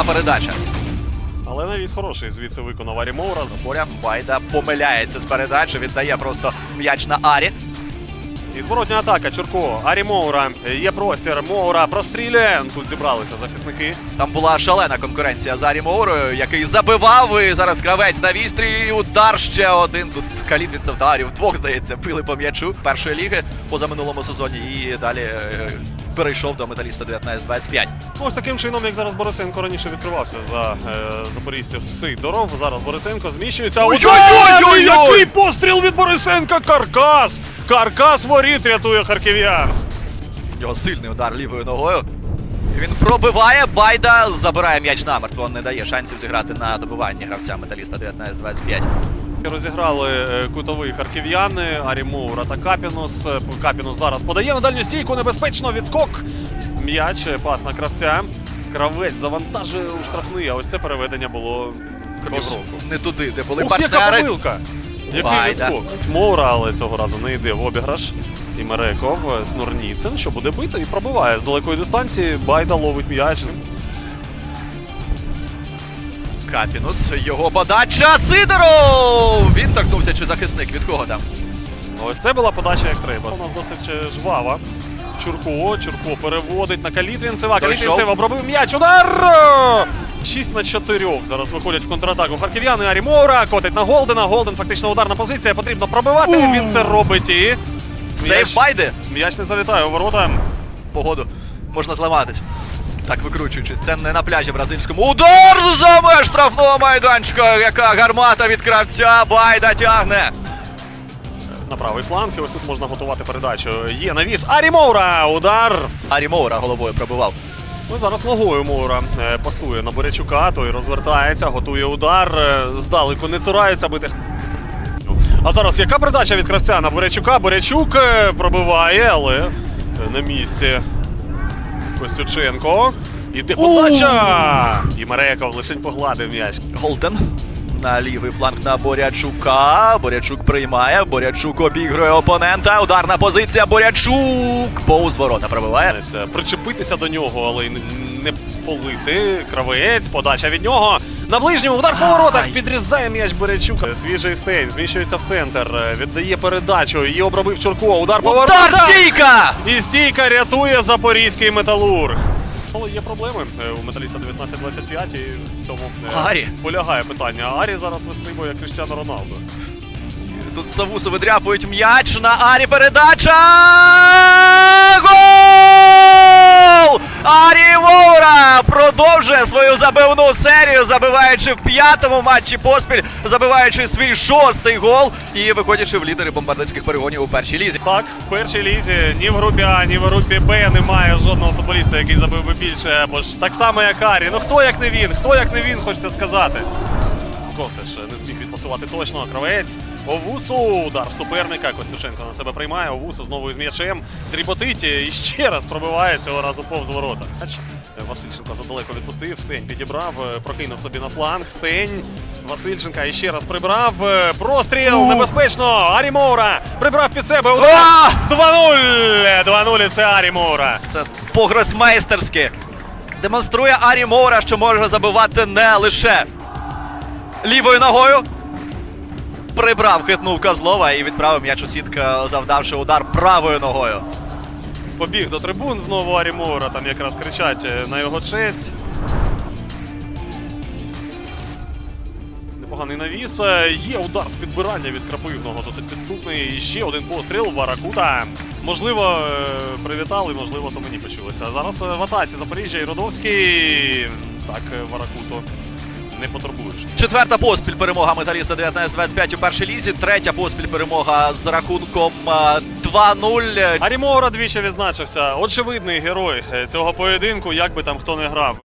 одна передача. Але навіс хороший звідси виконав Арі Моура. Поля Байда помиляється з передачі, віддає просто м'яч на Арі. І зворотня атака. Чурко. Арі Моура. Є простір. Моура прострілює. Тут зібралися захисники. Там була шалена конкуренція з Арі Моурою, який забивав. І зараз кравець на вістрі. І удар ще один. Тут калітвінцев та Арі вдвох, здається, били по м'ячу першої ліги позаминулому сезоні. І далі е, перейшов до металіста 19-25. Ось таким чином, як зараз Борисенко раніше відкривався за е, запорізців Сидоров. Зараз Борисенко зміщується. Ой-ой-ой-ой-ой! Який постріл від Борисенка! Каркас! Каркас воріт рятує харків'ян. У нього сильний удар лівою ногою. Він пробиває, Байда забирає м'яч намертво, не дає шансів зіграти на добиванні гравця металіста 19-25. Розіграли е, кутовий харків'яни, Арі Моура та Капінус. Е, Капінус зараз подає на дальню стійку, небезпечно відскок. М'яч, е, пас на кравця. Кравець завантажує у штрафний, а ось це переведення було півроку. не туди, де були Ух, яка помилка! Який відскок. Моура, але цього разу не йде в обіграш. І Мереков, Снурніцин, що буде бити і пробиває з далекої дистанції. Байда ловить м'яч. Капінус, його подача. Сидоров! Він торкнувся чи захисник. Від кого там? Ось це була подача як треба. У нас досить е, жвава. Чурко, Чурко переводить на Калітвінцева. Дойшов. Калітвінцев обробив м'яч. Удар! 6 на 4. Зараз виходять в контратаку харків'яни. Арі Моура котить на Голдена. Голден фактично ударна позиція. Потрібно пробивати. Він це робить і Сейф Байди. м'яч не залітає у ворота. Погоду можна зламатись. Так викручуючись, це не на пляжі бразильському. Удар за меж штрафного майданчика. Яка гармата від кравця. Байда тягне. На правий фланг. І ось тут можна готувати передачу. Є навіс. Арі Моура. Удар. Арі Моура головою пробивав. Ну, зараз ногою Моура е, пасує на Борячука, той розвертається, готує удар, е, здалеку не цурається бити. А зараз яка передача від кравця на Борячука? Борячук е, пробиває, але на місці Костюченко. Іде подача! І Мереков лише погладив м'яч. Голден. На лівий фланг на Борячука. Борячук приймає. Борячук обігрує опонента. Ударна позиція. Борячук. Повз ворота пробиває. Це причепитися до нього, але й не полити. Кравець, подача від нього. На ближньому удар по воротах. Підрізає м'яч Беречук. Свіжий стейн зміщується в центр. е, Віддає передачу. Її обробив Чурко. Удар по Удар стійка! І стійка рятує запорізький металург. Але є проблеми е, у металіста 19-25 і в цьому е, Арі. полягає питання. Арі зараз вистрибує як Кріштіано Роналдо. Тут Савусу видряпують м'яч на Арі передача. Гол! Арі продовжує свою забивну серію, забиваючи в п'ятому матчі поспіль, забиваючи свій шостий гол і виходячи в лідери бомбардирських перегонів у першій лізі. Так, в першій лізі ні в групі А, ні в групі Б немає жодного футболіста, який забив би більше, бо ж так само, як Арі. Ну хто як не він? Хто як не він, хочеться сказати. Косиш не точно. Кравець. Овусу. Удар суперника. Костюшенко на себе приймає. Овусу знову із м'ячем. Дріботить і ще раз пробиває цього разу повз ворота. Васильченко задалеко відпустив. Стень підібрав, е, прокинув собі на фланг. Стень. Васильченка ще раз прибрав. Е, Простріл. Небезпечно. Арі Моура прибрав під себе. Удар. А! 2-0. 2-0 це Арі Моура. Це погросмейстерськи. Демонструє Арі Моура, що може забивати не лише лівою ногою. Прибрав, хитнув Козлова і відправив м'яч у сітка, завдавши удар правою ногою. Побіг до трибун знову Арі Моура. Там якраз кричать е, на його честь. Непоганий навіс. Е, Є удар з підбирання від крапивного, досить підступний. І ще один постріл. Варакута. Можливо, е, привітали, можливо, то мені почулося. Зараз в атаці Запоріжжя і Родовський. Так, Варакуту не потурбуєш. Четверта поспіль перемога металіста 19-25 у першій лізі. Третя поспіль перемога з рахунком 2-0. Арімора двічі відзначився. Очевидний герой е, цього поєдинку, як би там хто не грав.